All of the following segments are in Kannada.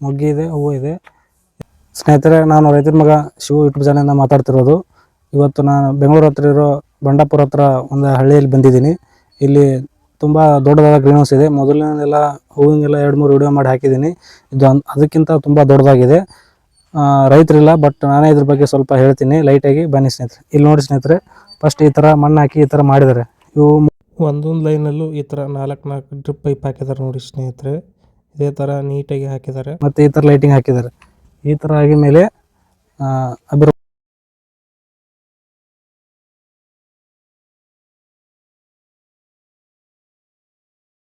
ಮೊಗ್ಗಿ ಇದೆ, ಹೂವು ಇದೆ. ಸ್ನೇಹಿತರೆ, ನಾನು ರೈತರ ಮಗ ಶಿವ ಯೂಟ್ಯೂಬ್ ಚಾನಲಿಂದ ಮಾತಾಡ್ತಿರೋದು. ಇವತ್ತು ನಾನು ಬೆಂಗಳೂರು ಹತ್ರ ಇರೋ ಬಂಡಾಪುರ ಹತ್ರ ಒಂದು ಹಳ್ಳಿಯಲ್ಲಿ ಬಂದಿದ್ದೀನಿ. ಇಲ್ಲಿ ತುಂಬ ದೊಡ್ಡದಾದ ಗ್ರೀನ್ ಹೌಸ್ ಇದೆ. ಮೊದಲಿನೆಲ್ಲ ಹೂವಿನೆಲ್ಲ ಎರಡು ಮೂರು ವಿಡಿಯೋ ಮಾಡಿ ಹಾಕಿದ್ದೀನಿ. ಇದು ಅದಕ್ಕಿಂತ ತುಂಬ ದೊಡ್ಡದಾಗಿದೆ. ರೈತರಿಲ್ಲ ಬಟ್ ನಾನೇ ಇದ್ರ ಬಗ್ಗೆ ಸ್ವಲ್ಪ ಹೇಳ್ತೀನಿ. ಲೈಟಾಗಿ ಬನ್ನಿ ಸ್ನೇಹಿತರೆ. ಇಲ್ಲಿ ನೋಡಿ ಸ್ನೇಹಿತರೆ ಫಸ್ಟ್ ಈ ಥರ ಮಣ್ಣು ಹಾಕಿ ಈ ಥರ ಮಾಡಿದ್ದಾರೆ. ಇವು ಒಂದೊಂದು ಲೈನಲ್ಲೂ ಈ ಥರ ನಾಲ್ಕು ನಾಲ್ಕು ಡ್ರಿಪ್ ಪೈಪ್ ಹಾಕಿದ್ದಾರೆ ನೋಡಿ ಸ್ನೇಹಿತರೆ. ಇದೇ ತರ ನೀಟಾಗಿ ಹಾಕಿದ್ದಾರೆ. ಮತ್ತೆ ಈ ತರ ಲೈಟಿಂಗ್ ಹಾಕಿದ್ದಾರೆ. ಈ ತರ ಆಗಿ ಮೇಲೆ ಅಭಿವೃದ್ಧಿ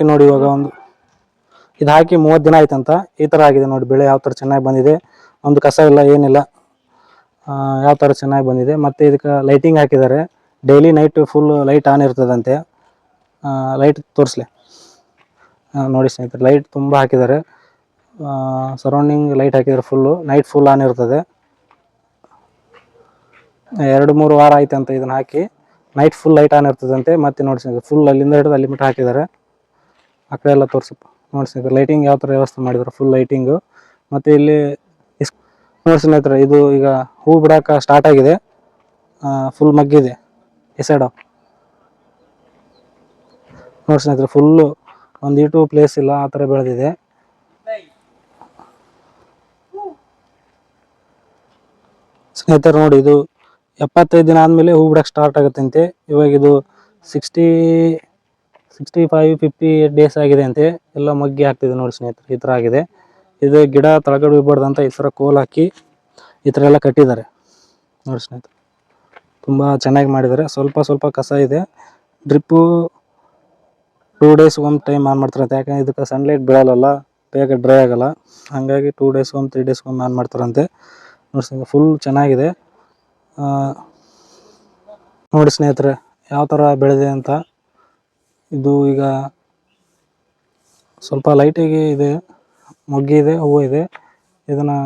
ನೋಡಿ ಇವಾಗ ಒಂದು ಇದು ಹಾಕಿ ಮೂವತ್ತು ದಿನ ಆಯ್ತಂತ. ಈ ತರ ಆಗಿದೆ ನೋಡಿ, ಬೆಳೆ ಯಾವ ತರ ಚೆನ್ನಾಗಿ ಬಂದಿದೆ. ಒಂದು ಕಸ ಇಲ್ಲ, ಏನಿಲ್ಲ. ಯಾವ ತರ ಚೆನ್ನಾಗಿ ಬಂದಿದೆ. ಮತ್ತೆ ಇದಕ್ಕೆ ಲೈಟಿಂಗ್ ಹಾಕಿದ್ದಾರೆ. Daily night full light on ಇರ್ತದಂತೆ. Light ತೋರಿಸ್ಲಿ. ನೋಡಿ ಸ್ನೇಹಿತರೆ ಲೈಟ್ ತುಂಬ ಹಾಕಿದ್ದಾರೆ. ಸರೌಂಡಿಂಗ್ ಲೈಟ್ ಹಾಕಿದ್ದಾರೆ ಫುಲ್ಲು ನೈಟ್ ಫುಲ್ ಆನ್ ಇರ್ತದೆ. ಎರಡು ಮೂರು ವಾರ ಆಯ್ತಂತ ಇದನ್ನು ಹಾಕಿ ನೈಟ್ ಫುಲ್ ಲೈಟ್ ಆನ್ ಇರ್ತದಂತೆ. ಮತ್ತೆ ನೋಡಿ ಸ್ನೇಹಿತರೆ ಫುಲ್ ಅಲ್ಲಿಂದ ಹಿಡಿದು ಅಲ್ಲಿ ಮಟ್ಟ ಹಾಕಿದ್ದಾರೆ. ಆ ಕಡೆ ಎಲ್ಲ ತೋರಿಸಪ್ಪ ನೋಡಿ ಸ್ನೇಹಿತರೆ ಲೈಟಿಂಗ್ ಯಾವ ಥರ ವ್ಯವಸ್ಥೆ ಮಾಡಿದ್ರು ಫುಲ್ ಲೈಟಿಂಗು ಮತ್ತು ಇಲ್ಲಿ ಇಸ್ ನೋಡಿ ಸ್ನೇಹಿತರೆ, ಇದು ಈಗ ಹೂ ಬಿಡೋಕೆ ಸ್ಟಾರ್ಟ್ ಆಗಿದೆ. ಫುಲ್ ಮಗ್ಗಿದೆ, ಈ ಸೈಡು ನೋಡಿ ಸ್ನೇಹಿತರೆ ಫುಲ್ಲು ಒಂದು ಟೂ ಪ್ಲೇಸ್ ಇಲ್ಲ, ಆ ಥರ ಬೆಳೆದಿದೆ. ಸ್ನೇಹಿತರು ನೋಡಿ, ಇದು ಎಪ್ಪತ್ತೈದು ದಿನ ಆದಮೇಲೆ ಹೂ ಬಿಡಕ್ಕೆ ಸ್ಟಾರ್ಟ್ ಆಗುತ್ತಂತೆ. ಇವಾಗ ಇದು sixty sixty five fifty days ಆಗಿದೆ ಅಂತೆ. ಎಲ್ಲ ಮಗ್ಗಿ ಆಗ್ತಿದೆ ನೋಡಿ ಸ್ನೇಹಿತರೆ, ಈ ಥರ ಆಗಿದೆ. ಇದು ಗಿಡ ತಳಗಡೆ ಹೋಗ್ಬಾರ್ದು ಅಂತ ಈ ಥರ ಕೋಲ್ ಹಾಕಿ ಈ ಥರ ಎಲ್ಲ ಕಟ್ಟಿದ್ದಾರೆ. ನೋಡಿ ಸ್ನೇಹಿತರೆ, ತುಂಬ ಚೆನ್ನಾಗಿ ಮಾಡಿದ್ದಾರೆ. ಸ್ವಲ್ಪ ಸ್ವಲ್ಪ ಕಸ ಇದೆ. ಡ್ರಿಪ್ಪು ಟೂ ಡೇಸ್ ಒಂದು ಟೈಮ್ ಆನ್ ಮಾಡ್ತಾರಂತೆ ಯಾಕಂದ್ರೆ ಇದಕ್ಕೆ ಸನ್ಲೈಟ್ ಬೀಳಲ್ಲ ಬೇಗ ಡ್ರೈ ಆಗಲ್ಲ. ಹಾಗಾಗಿ ಟೂ ಡೇಸ್ ಒಂದು ತ್ರೀ ಡೇಸ್ ಒಮ್ಮೆ ಆನ್ ಮಾಡ್ತಾರಂತೆ ನೋಡಿ ಫುಲ್ ಚೆನ್ನಾಗಿದೆ. ನೋಡಿ ಸ್ನೇಹಿತರೆ, ಯಾವ ಥರ ಬೆಳೆದಿದೆ ಅಂತ. ಇದು ಈಗ ಸ್ವಲ್ಪ ಲೈಟಿಗೆ ಇದೆ, ಮೊಗ್ಗಿ ಇದೆ, ಹೂವು ಇದೆ. ಇದನ್ನು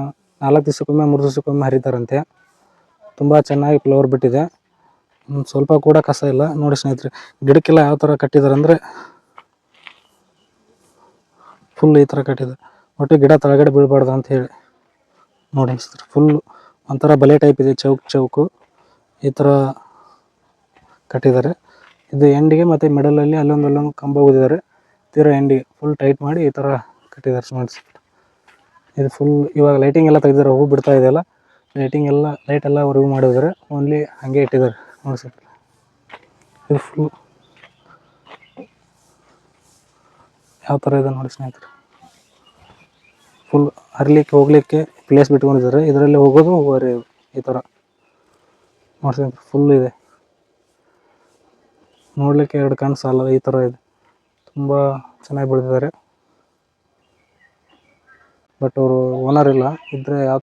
ನಾಲ್ಕು ದಿವಸಕ್ಕೊಮ್ಮೆ, ಮೂರು ದಿವಸಕ್ಕೊಮ್ಮೆ ಹರಿತಾರಂತೆ. ತುಂಬ ಚೆನ್ನಾಗಿ ಫ್ಲವರ್ ಬಿಟ್ಟಿದೆ. ಸ್ವಲ್ಪ ಕೂಡ ಕಸ ಇಲ್ಲ. ನೋಡಿ ಸ್ನೇಹಿತರೆ, ಗಿಡಕ್ಕೆಲ್ಲ ಯಾವ ಥರ ಕಟ್ಟಿದ್ದಾರೆ ಅಂದರೆ ಫುಲ್ ಈ ಥರ ಕಟ್ಟಿದೆ. ಒಟ್ಟು ಗಿಡ ತಳಗಡೆ ಬೀಳಬಾರ್ದು ಅಂತ ಹೇಳಿ. ನೋಡಿ ಫುಲ್ ಒಂಥರ ಬಲೆ ಟೈಪ್ ಇದೆ, ಚೌಕ್ ಚೌಕು ಈ ಥರ ಕಟ್ಟಿದ್ದಾರೆ. ಇದು ಎಂಡಿಗೆ ಮತ್ತು ಮಿಡಲಲ್ಲಿ ಅಲ್ಲೊಂದು ಅಲ್ಲೊಂದು ಕಂಬ ಓದಿದ್ದಾರೆ ತೀರಾ ಎಂಡಿಗೆ ಫುಲ್ ಟೈಟ್ ಮಾಡಿ ಈ ಥರ ಕಟ್ಟಿದ್ದಾರೆ ಸ್ಮಾರ್ಟ್ಸ್ ಇದು ಫುಲ್ ಇವಾಗ ಲೈಟಿಂಗ್ ಎಲ್ಲ ತೆಗೆದಿದ್ದಾರೆ ಹೂ ಬಿಡ್ತಾ ಇದೆಯಲ್ಲ ಲೈಟಿಂಗ್ ಎಲ್ಲ ಲೈಟ್ ಎಲ್ಲ ಹೊರಗೂ ಮಾಡಿದ್ದಾರೆ. ಓನ್ಲಿ ಹಾಗೆ ಇಟ್ಟಿದ್ದಾರೆ ನೋಡಿ ಸರ್ ಇದು ಫುಲ್ ಯಾವ ಥರ ಇದೆ ನೋಡಿ ಸ್ನೇಹಿತರೆ. ಫುಲ್ ಹರಿಲಿಕ್ಕೆ, ಹೋಗ್ಲಿಕ್ಕೆ ಪ್ಲೇಸ್ ಬಿಟ್ಕೊಂಡಿದ್ದಾರೆ. ಇದರಲ್ಲಿ ಹೋಗೋದು ಹೋಗೋರಿ ಈ ಥರ ನೋಡಿ ಸ್ನೇಹಿತರೆ ಫುಲ್ ಇದೆ. ನೋಡಲಿಕ್ಕೆ ಎರಡು ಕಣ್ಣು ಸಾಲ ಈ ಥರ ಇದೆ. ತುಂಬ ಚೆನ್ನಾಗಿ ಬೆಳೆದಿದ್ದಾರೆ. ಬಟ್ ಅವರು ಓನರ್ ಇಲ್ಲ. ಇದ್ದರೆ ಯಾವ